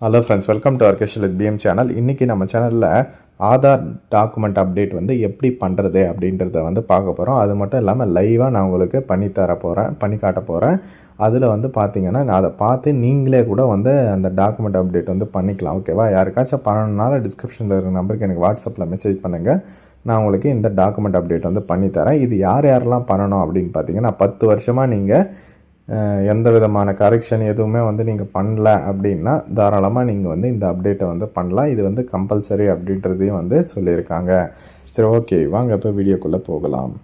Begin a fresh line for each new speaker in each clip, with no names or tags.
Hello friends welcome to orchestral with PM channel இன்றைக்கி நம்ம சேனலில் ஆதார் டாக்குமெண்ட் அப்டேட் வந்து எப்படி பண்ணுறது அப்படின்றத வந்து பார்க்க போகிறோம் அது மட்டும் இல்லாமல் லைவாக நான் உங்களுக்கு பண்ணி தர போகிறேன் பண்ணி காட்ட போகிறேன் அதில் வந்து பார்த்தீங்கன்னா நான் அதை பார்த்து நீங்களே கூட வந்து அந்த டாக்குமெண்ட் அப்டேட் வந்து பண்ணிக்கலாம் ஓகேவா யாருக்காச்சும் பண்ணணுனால டிஸ்கிரிப்ஷனில் இருக்கிற நம்பருக்கு எனக்கு வாட்ஸ்அப்பில் மெசேஜ் பண்ணுங்கள் நான் உங்களுக்கு இந்த டாக்குமெண்ட் அப்டேட் வந்து பண்ணி தரேன். இது யார் யாரெல்லாம் பண்ணணும் அப்படின்னு பார்த்தீங்கன்னா பத்து வருஷமாக நீங்கள் எந்த விதமான கரெக்ஷன் எதுவுமே வந்து நீங்கள் பண்ணல அப்படின்னா தாராளமாக நீங்கள் வந்து இந்த அப்டேட்டை வந்து பண்ணலாம். இது வந்து கம்பல்சரி அப்படின்றதையும் வந்து சொல்லியிருக்காங்க. சரி ஓகே வாங்க இப்போ வீடியோக்குள்ளே போகலாம்.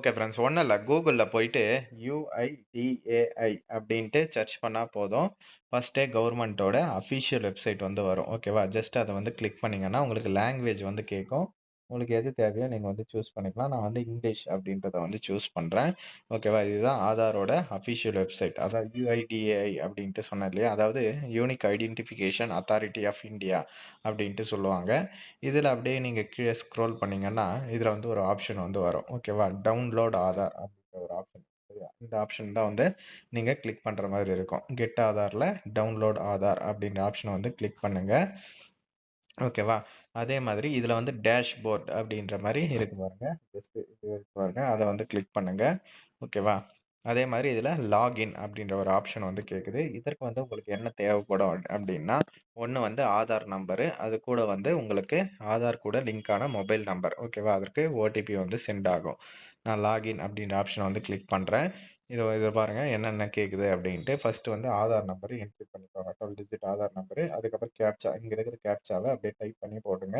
ஓகே ஃப்ரெண்ட்ஸ் ஒன்றும் இல்லை கூகுளில் போயிட்டு யூஐடிஏஐ அப்படின்ட்டு சர்ச் பண்ணால் போதும். ஃபஸ்ட்டே கவர்மெண்ட்டோட அஃபிஷியல் வெப்சைட் வந்து வரும். ஓகேவா ஜஸ்ட் அதை வந்து கிளிக் பண்ணிங்கன்னா உங்களுக்கு லாங்குவேஜ் வந்து கேட்கும். உங்களுக்கு எது தேவையோ நீங்கள் வந்து சூஸ் பண்ணிக்கலாம். நான் வந்து இங்கிலீஷ் அப்படின்றத வந்து சூஸ் பண்ணுறேன் ஓகேவா இதுதான் ஆதாரோட அஃபிஷியல் வெப்சைட் அதாவது யூஐடிஏஐ அப்படின்ட்டு சொன்னேன் இல்லையா? அதாவது unique identification authority of India அப்படின்ட்டு சொல்லுவாங்க. இதில் அப்படியே நீங்கள் கீழே ஸ்க்ரோல் பண்ணிங்கன்னா இதில் வந்து ஒரு ஆப்ஷன் வந்து வரும். ஓகேவா டவுன்லோட் ஆதார் அப்படின்ற ஒரு ஆப்ஷன் இந்த ஆப்ஷன் தான் வந்து நீங்கள் கிளிக் பண்ணுற மாதிரி இருக்கும். கெட் ஆதாரில் டவுன்லோட் ஆதார் அப்படின்ற ஆப்ஷனை வந்து கிளிக் பண்ணுங்கள் ஓகேவா அதே மாதிரி இதில் வந்து டேஷ்போர்ட் அப்படின்ற மாதிரி இருக்கு பாருங்கள் ஜஸ்ட்டு இது இருக்கு பாருங்கள் அதை வந்து கிளிக் பண்ணுங்கள் ஓகேவா அதே மாதிரி இதில் லாகின் அப்படின்ற ஒரு ஆப்ஷன் வந்து கேட்குது இதற்கு வந்து உங்களுக்கு என்ன தேவைப்படும் அப்படின்னா ஒன்று வந்து ஆதார் நம்பரு அது கூட வந்து உங்களுக்கு ஆதார் கூட லிங்கான மொபைல் நம்பர் ஓகேவா அதற்கு ஓடிபி வந்து சென்ட் ஆகும். நான் லாகின் அப்படின்ற ஆப்ஷனை வந்து கிளிக் பண்ணுறேன் இதை இதை பாருங்கள் என்னென்ன கேட்குது அப்படின்ட்டு ஃபஸ்ட்டு வந்து ஆதார் நம்பரு என்ட்ரி பண்ணிக்கோங்க. டுவெல் டிஜிட் ஆதார் நம்பரு அதுக்கப்புறம் கேப்ச்சா இங்கே இருக்கிற கேப்ச்சாவை அப்படியே டைப் பண்ணி போடுங்க.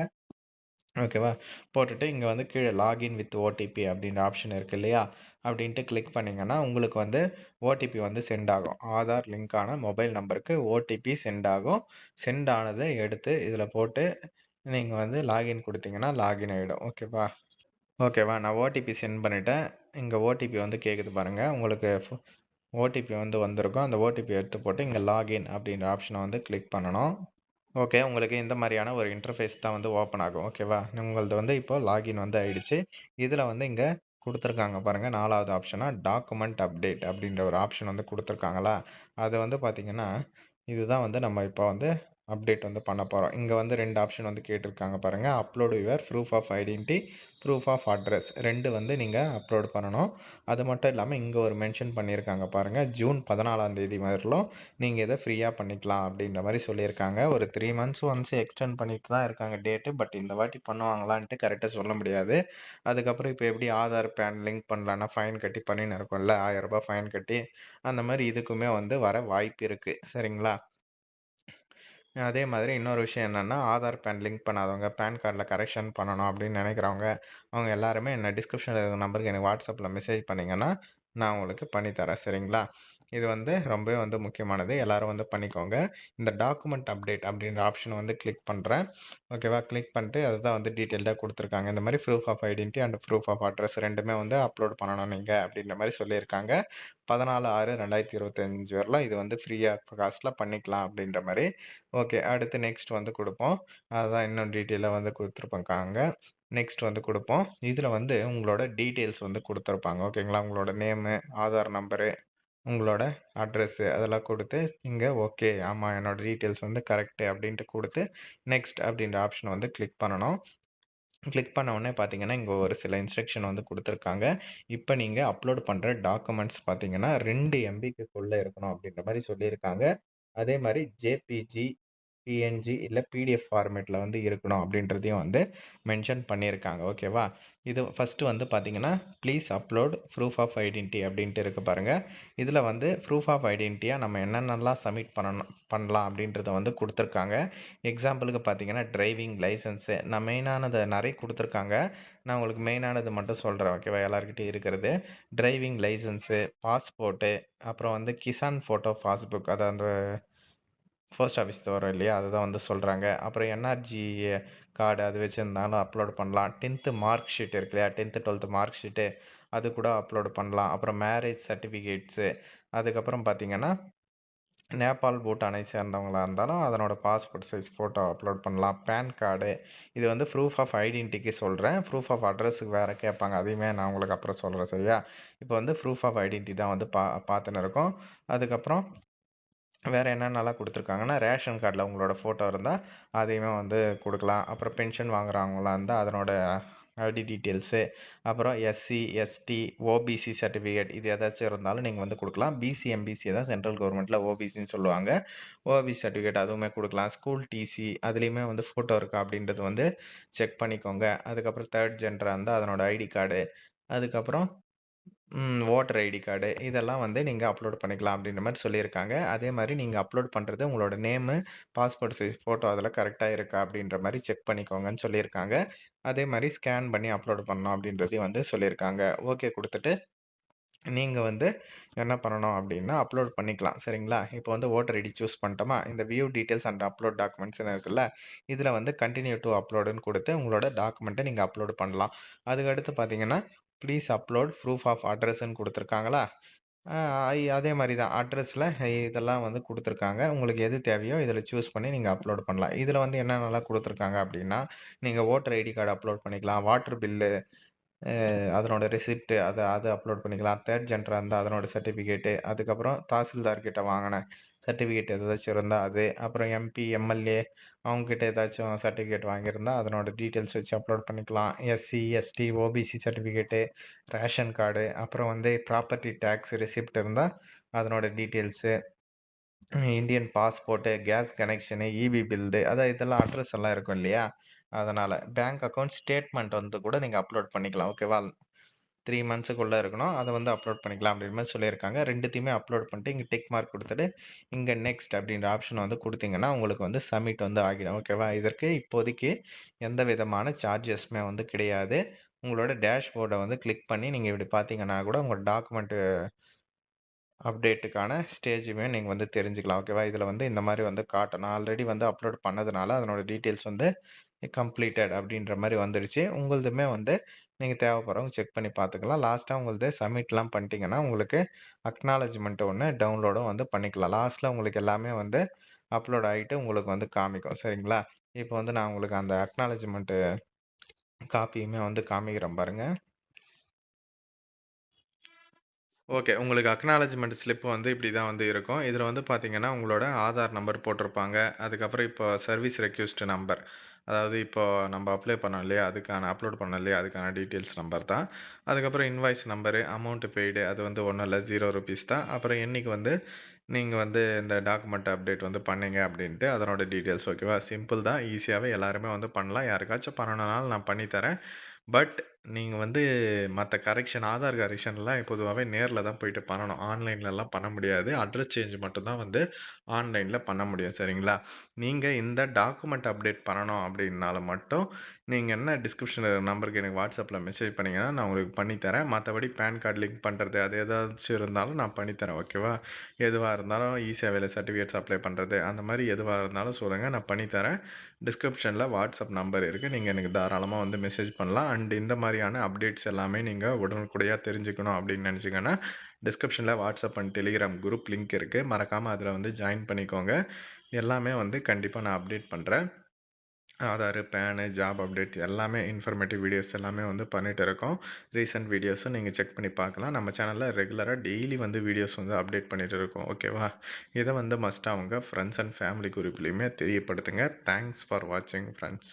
ஓகேவா போட்டுட்டு இங்கே வந்து கீழே லாகின் வித் ஓடிபி அப்படின்ற ஆப்ஷன் இருக்குது இல்லையா? அப்படின்ட்டு கிளிக் பண்ணிங்கன்னா உங்களுக்கு வந்து ஓடிபி வந்து சென்ட் ஆகும். ஆதார் லிங்கான மொபைல் நம்பருக்கு ஓடிபி சென்ட் ஆகும். சென்ட் ஆனதை எடுத்து இதில் போட்டு நீங்கள் வந்து லாகின் கொடுத்தீங்கன்னா லாகின் ஆகிடும் ஓகேவா ஓகேவா நான் ஓடிபி சென்ட் பண்ணிட்டேன். இங்கே ஓடிபி வந்து கேட்குது பாருங்கள் உங்களுக்கு ஓடிபி வந்து வந்திருக்கும். அந்த ஓடிபி எடுத்து போட்டு இங்கே லாகின் அப்படின்ற ஆப்ஷனை வந்து கிளிக் பண்ணணும். ஓகே உங்களுக்கு இந்த மாதிரியான ஒரு இன்டர்ஃபேஸ் தான் வந்து ஓப்பன் ஆகும். ஓகேவா உங்களது வந்து இப்போ லாகின் வந்து ஆயிடுச்சு. இதில் வந்து இங்கே கொடுத்துருக்காங்க பாருங்கள் நாலாவது ஆப்ஷனாக டாக்குமெண்ட் அப்டேட் அப்படின்ற ஒரு ஆப்ஷன் வந்து கொடுத்துருக்காங்களா? அது வந்து பார்த்திங்கன்னா இதுதான் வந்து நம்ம இப்போ வந்து அப்டேட் வந்து பண்ண போகிறோம் இங்கே வந்து ரெண்டு ஆப்ஷன் வந்து கேட்டிருக்காங்க பாருங்கள் upload your proof of identity proof of address ரெண்டு வந்து நீங்கள் அப்லோட் பண்ணணும். அது மட்டும் இல்லாமல் இங்கே ஒரு மென்ஷன் பண்ணியிருக்காங்க பாருங்கள் ஜூன் பதினாலாம் தேதி வரலும் நீங்கள் இதை ஃப்ரீயாக பண்ணிக்கலாம் அப்படின்ற மாதிரி சொல்லியிருக்காங்க. ஒரு த்ரீ மந்த்ஸ் ஒன்ஸ் எக்ஸ்டெண்ட் பண்ணிட்டு தான் இருக்காங்க டேட்டு பட் இந்த வாட்டி பண்ணுவாங்களான்ட்டு கரெக்டாக சொல்ல முடியாது. அதுக்கப்புறம் இப்போ எப்படி ஆதார் பேன் லிங்க் பண்ணலான்னா ஃபைன் கட்டி பண்ணின்னு இருக்கோம்ல. ஆயிரரூபா ஃபைன் கட்டி அந்த மாதிரி இதுக்குமே வந்து வர வாய்ப்பு இருக்குது சரிங்களா? அதே மாதிரி இன்னொரு விஷயம் என்னென்னா ஆதார் பேன் லிங்க் பண்ணாதவங்க பேன் கார்டில் கரெக்ஷன் பண்ணணும் அப்படின்னு நினைக்கிறவங்க அவங்க எல்லாருமே என்ன டிஸ்கிரிப்ஷனில் இருக்கிற நம்பருக்கு எனக்கு வாட்ஸ்அப்பில் மெசேஜ் பண்ணிங்கன்னா நான் உங்களுக்கு பண்ணித்தரேன். சரிங்களா? இது வந்து ரொம்பவே வந்து முக்கியமானது. எல்லாரும் வந்து பண்ணிக்கோங்க. இந்த டாக்குமெண்ட் அப்டேட் அப்படின்ற ஆப்ஷனை வந்து கிளிக் பண்ணுறேன் ஓகேவா? கிளிக் பண்ணிட்டு அதுதான் வந்து டீட்டெயில்டாக கொடுத்துருக்காங்க. இந்த மாதிரி proof of identity and proof of address ரெண்டுமே வந்து அப்லோட் பண்ணணும் நீங்கள் அப்படின்ற மாதிரி சொல்லியிருக்காங்க. பதினாலு ஆறு ரெண்டாயிரத்தி இருபத்தஞ்சு வரலாம். இது வந்து ஃப்ரீயாக காஸ்ட்டில் பண்ணிக்கலாம் அப்படின்ற மாதிரி ஓகே அடுத்து நெக்ஸ்ட் வந்து கொடுப்போம். அதுதான் இன்னும் டீட்டெயிலாக வந்து கொடுத்துருப்பாங்க நெக்ஸ்ட் வந்து கொடுப்போம். இதில் வந்து உங்களோட டீட்டெயில்ஸ் வந்து கொடுத்துருப்பாங்க. ஓகேங்களா? உங்களோட நேமு ஆதார் நம்பரு உங்களோட அட்ரெஸ்ஸு அதெல்லாம் கொடுத்து இங்கே ஓகே ஆமாம் என்னோடய டீட்டெயில்ஸ் வந்து கரெக்டு அப்படின்ட்டு கொடுத்து நெக்ஸ்ட் அப்படின்ற ஆப்ஷனை வந்து கிளிக் பண்ணணும். கிளிக் பண்ண உடனே பார்த்தீங்கன்னா இங்கே ஒரு சில இன்ஸ்ட்ரக்ஷன் வந்து கொடுத்துருக்காங்க. இப்போ நீங்கள் அப்லோட் பண்ணுற டாக்குமெண்ட்ஸ் பார்த்தீங்கன்னா ரெண்டு எம்பிக்குள்ளே இருக்கணும் அப்படின்ற மாதிரி சொல்லியிருக்காங்க. அதே மாதிரி ஜேபிஜி பிஎன்ஜி இல்லை பிடிஎஃப் ஃபார்மேட்டில் வந்து இருக்கணும் அப்படின்றதையும் வந்து மென்ஷன் பண்ணியிருக்காங்க. ஓகேவா இது ஃபஸ்ட்டு வந்து பார்த்தீங்கன்னா please upload proof of identity அப்படின்ட்டு இருக்குது பாருங்கள் இதில் வந்து ப்ரூஃப் ஆஃப் ஐடென்டிட்டியாக நம்ம என்னென்னலாம் சப்மிட் பண்ணணும் பண்ணலாம் அப்படின்றத வந்து கொடுத்துருக்காங்க. எக்ஸாம்பிளுக்கு பார்த்தீங்கன்னா டிரைவிங் லைசன்ஸு நான் மெயினானது நிறைய கொடுத்துருக்காங்க. நான் உங்களுக்கு மெயினானது மட்டும் சொல்கிறேன் ஓகேவா எல்லாருக்கிட்டையும் இருக்கிறது. டிரைவிங் லைசன்ஸு பாஸ்போர்ட்டு அப்புறம் வந்து கிசான் ஃபோட்டோ பாஸ்புக் அதை அந்த போஸ்ட் ஆஃபீஸ் வரும் இல்லையா அதுதான் வந்து சொல்கிறாங்க அப்புறம் என்ஆர்ஜி கார்டு அது வச்சுருந்தாலும் அப்லோட் பண்ணலாம் டென்த்து மார்க் ஷீட் இருக்கு இல்லையா டென்த்து டுவெல்த்து மார்க் ஷீட்டு அது கூட அப்லோட் பண்ணலாம் அப்புறம் மேரேஜ் சர்டிஃபிகேட்ஸு அதுக்கப்புறம் பார்த்தீங்கன்னா நேபாள், பூட்டானை சேர்ந்தவங்களா இருந்தாலும் அதனோட பாஸ்போர்ட் சைஸ் ஃபோட்டோ அப்லோட் பண்ணலாம். பேன் கார்டு இது வந்து ப்ரூஃப் ஆஃப் ஐடென்டிட்டிக்கு சொல்கிறேன் ப்ரூஃப் ஆஃப் அட்ரஸுக்கு வேறு கேட்பாங்க. அதையுமே நான் உங்களுக்கு அப்புறம் சொல்கிறேன் சரியா? இப்போ வந்து ப்ரூஃப் ஆஃப் ஐடென்டிட்டி தான் வந்து பா பார்த்துன்னு இருக்கோம். அதுக்கப்புறம் வேறு என்னென்னலாம் கொடுத்துருக்காங்கன்னா ரேஷன் கார்டில் உங்களோட ஃபோட்டோ இருந்தால் அதையுமே வந்து கொடுக்கலாம் அப்புறம் பென்ஷன் வாங்குறவங்களா இருந்தால் அதனோட ஐடி டீட்டெயில்ஸு, அப்புறம் எஸ்சி, எஸ்டி, ஓபிசி சர்டிஃபிகேட் இது ஏதாச்சும் இருந்தாலும் நீங்கள் வந்து கொடுக்கலாம் பிசி, எம்பிசி தான் சென்ட்ரல் கவர்மெண்ட்டில் ஓபிசின்னு சொல்லுவாங்க. ஓபிசி சர்டிஃபிகேட் அதுவுமே கொடுக்கலாம் ஸ்கூல் டிசி அதுலேயுமே வந்து ஃபோட்டோ இருக்கா அப்படின்றது வந்து செக் பண்ணிக்கோங்க. அதுக்கப்புறம் தேர்ட் ஜென்டராக இருந்தால் அதனோட ஐடி கார்டு, அதுக்கப்புறம் ஓட்டர் ஐடி கார்டு இதெல்லாம் வந்து நீங்கள் அப்லோட் பண்ணிக்கலாம் அப்படின்ற மாதிரி சொல்லியிருக்காங்க. அதே மாதிரி நீங்கள் அப்லோட் பண்ணுறது உங்களோட நேமு, பாஸ்போர்ட் சைஸ் ஃபோட்டோ அதெல்லாம் கரெக்டாக இருக்கா அப்படின்ற மாதிரி செக் பண்ணிக்கோங்கன்னு சொல்லியிருக்காங்க. அதே மாதிரி ஸ்கேன் பண்ணி அப்லோட் பண்ணணும் அப்படின்றதையும் வந்து சொல்லியிருக்காங்க. ஓகே கொடுத்துட்டு நீங்கள் வந்து என்ன பண்ணணும் அப்படின்னா, அப்லோட் பண்ணிக்கலாம். சரிங்களா? இப்போ வந்து ஓட்டர் ஐடி சூஸ் பண்ணிட்டோமா, இந்த வியூ டீட்டெயில்ஸ் அண்ட் அப்லோட் டாக்குமெண்ட்ஸ்னு இருக்குல்ல, இதில் வந்து கண்டினியூ டூ அப்லோடுன்னு கொடுத்து உங்களோட டாக்குமெண்ட்டை நீங்கள் அப்லோட் பண்ணலாம். அதுக்கடுத்து பார்த்தீங்கன்னா, ப்ளீஸ் அப்லோட் ப்ரூஃப் ஆஃப் அட்ரஸ்ன்னு கொடுத்துருக்காங்களா அதே மாதிரி தான் அட்ரஸில் இதெல்லாம் வந்து கொடுத்துருக்காங்க உங்களுக்கு எது தேவையோ இதில் சூஸ் பண்ணி நீங்கள் அப்லோட் பண்ணலாம். இதில் வந்து என்னென்னலாம் கொடுத்துருக்காங்க அப்படின்னா, நீங்கள் ஓட்டர் ஐடி கார்டு அப்லோட் பண்ணிக்கலாம். வாட்டர் பில்லு அதனோட ரெசிப்ட் அதை அத அப்லோட் பண்ணிக்கலாம். தேர்ட் ஜென்டராக இருந்தால் அதனோட சர்டிஃபிகேட்டு, அதுக்கப்புறம் தாசில்தார்கிட்ட வாங்கின சர்டிஃபிகேட் ஏதாச்சும் இருந்தால் அது, அப்புறம் எம்பி, எம்எல்ஏ அவங்ககிட்ட ஏதாச்சும் சர்டிஃபிகேட் வாங்கியிருந்தா அதனோட டீட்டெயில்ஸ் வச்சு அப்லோட் பண்ணிக்கலாம். SC, ST, OBC certificate, ration card, அப்புறம் வந்து ப்ராப்பர்ட்டி டேக்ஸ் ரெசிப்ட் இருந்தால் அதனோட details, Indian passport, gas connection, EB bill அதான் இதெல்லாம் அட்ரஸ் எல்லாம் இருக்கும் இல்லையா? அதனால் பேங்க் அக்கௌண்ட் ஸ்டேட்மெண்ட் வந்து கூட நீங்கள் அப்லோட் பண்ணிக்கலாம். ஓகேவா? த்ரீ மந்த்ஸுக்குள்ளே இருக்கணும். அதை வந்து அப்லோட் பண்ணிக்கலாம் அப்படின்ற மாதிரி சொல்லியிருக்காங்க. ரெண்டுத்தையுமே அப்லோட் பண்ணிட்டு இங்கே டிக் மார்க் கொடுத்துட்டு இங்கே நெக்ஸ்ட் அப்படின்ற ஆப்ஷன் வந்து கொடுத்தீங்கன்னா உங்களுக்கு வந்து சப்மிட் வந்து ஆகிடும். ஓகேவா? இதற்கு இப்போதைக்கு எந்த விதமான சார்ஜஸ்மே வந்து கிடையாது. உங்களோட டேஷ்போர்டை வந்து கிளிக் பண்ணி நீங்கள் இப்படி பார்த்தீங்கன்னா கூட உங்கள் டாக்குமெண்ட்டு அப்டேட்டுக்கான ஸ்டேஜுமே நீங்கள் வந்து தெரிஞ்சுக்கலாம். ஓகேவா? இதில் வந்து இந்த மாதிரி வந்து காட்டணும் ஆல்ரெடி வந்து அப்லோட் பண்ணதுனால அதனோட டீட்டெயில்ஸ் வந்து கம்ப்ளீட்டட் அப்படின்ற மாதிரி வந்துடுச்சு. உங்களுதுமே வந்து நீங்கள் தேவைப்படுறவங்க செக் பண்ணி பார்த்துக்கலாம். லாஸ்ட்டாக உங்களுது சப்மிட்லாம் பண்ணிட்டீங்கன்னா, உங்களுக்கு அக்னாலஜ்மெண்ட் ஒன்று டவுன்லோடும் வந்து பண்ணிக்கலாம். லாஸ்ட்டில் உங்களுக்கு எல்லாமே வந்து அப்லோட் ஆகிட்டு உங்களுக்கு வந்து காமிக்கும். சரிங்களா? இப்போ வந்து நான் உங்களுக்கு அந்த அக்னாலஜ்மெண்ட்டு காப்பியுமே வந்து காமிக்கிறேன் பாருங்கள் ஓகே. உங்களுக்கு அக்னாலஜ்மெண்ட் ஸ்லிப் வந்து இப்படி தான் வந்து இருக்கும். இதில் வந்து பார்த்தீங்கன்னா, உங்களோட ஆதார் நம்பர் போட்டிருப்பாங்க. அதுக்கப்புறம் இப்போ சர்வீஸ் ரெக்வெஸ்ட் நம்பர். அதாவது இப்போ நம்ம அப்ளை பண்ணோம் இல்லையா? அதுக்கான அப்லோட் பண்ணோம் இல்லையா? அதுக்கான டீட்டெயில்ஸ் நம்பர் தான். அதுக்கப்புறம் இன்வாய்ஸ் நம்பரு, அமௌண்ட்டு பெய்டு அது வந்து ஒன்றும் இல்லை ஜீரோ ருபீஸ் தான். அப்புறம் என்னைக்கு வந்து நீங்கள் வந்து இந்த டாக்குமெண்ட் அப்டேட் வந்து பண்ணீங்க அப்படின்ட்டு அதனோட டீட்டெயில்ஸ் ஓகேவா? சிம்பிள் தான். ஈஸியாகவே எல்லாருமே வந்து பண்ணலாம். யாருக்காச்சும் பண்ணணும்னாலும் நான் பண்ணித்தரேன் பட் நீங்க வந்து மத்த கரெக்ஷன் ஆதார் கரெக்ஷன்லாம் பொதுவாவே நேர்ல தான் போயிட்டு பண்ணணும். ஆன்லைன்லலாம் பண்ண முடியாது. அட்ரஸ் சேஞ்ச் மட்டும் தான் வந்து ஆன்லைன்ல பண்ண முடியும். சரிங்களா? நீங்க இந்த டாக்குமெண்ட் அப்டேட் பண்ணணும் அப்படின்னால மட்டும் நீங்க என்ன டிஸ்கிரிப்ஷன்ல நம்பருக்கு எனக்கு வாட்ஸ்அப்பில் மெசேஜ் பண்ணீங்கன்னா, நான் உங்களுக்கு பண்ணி தரேன். மத்தபடி பேன் கார்ட் லிங்க் பண்றது அது ஏதாச்சும் இருந்தாலும் நான் பண்ணி தரேன். ஓகேவா? எதுவா இருந்தாலும் இ-சேவையில சர்டிஃபிகேட்ஸ் அப்ளை பண்றது அந்த மாரி எதுவா இருந்தாலும் சொல்லுங்க. நான் பண்ணி தரேன். டிஸ்கிரிப்ஷன்ல நம்பர் இருக்கு. நீங்க எனக்கு தாராளமா வந்து மெசேஜ் பண்ணலாம். அண்ட் இந்த மாதிரியான அப்டேட்ஸ் எல்லாமே நீங்கள் உடனுக்குடையாக தெரிஞ்சுக்கணும் அப்படின்னு நினச்சிங்கன்னா டிஸ்கிரிப்ஷனில் WhatsApp and Telegram group link இருக்குது மறக்காமல் அதில் வந்து ஜாயின் பண்ணிக்கோங்க. எல்லாமே வந்து கண்டிப்பாக நான் அப்டேட் பண்ணுறேன் ஆதாரு, பேனு, ஜாப் அப்டேட் எல்லாமே இன்ஃபர்மேட்டிவ் வீடியோஸ் எல்லாமே வந்து பண்ணிட்டு இருக்கோம். ரீசெண்ட் வீடியோஸும் நீங்கள் செக் பண்ணி பார்க்கலாம். நம்ம சேனலில் ரெகுலராக டெய்லி வந்து வீடியோஸ் வந்து அப்டேட் பண்ணிகிட்டு இருக்கோம். ஓகேவா? இதை வந்து மஸ்ட் அவங்க ஃப்ரெண்ட்ஸ் அண்ட் ஃபேமிலி குரூப்லேயுமே தெரியப்படுத்துங்க. தேங்க்ஸ் ஃபார் வாட்சிங் ஃப்ரெண்ட்ஸ்.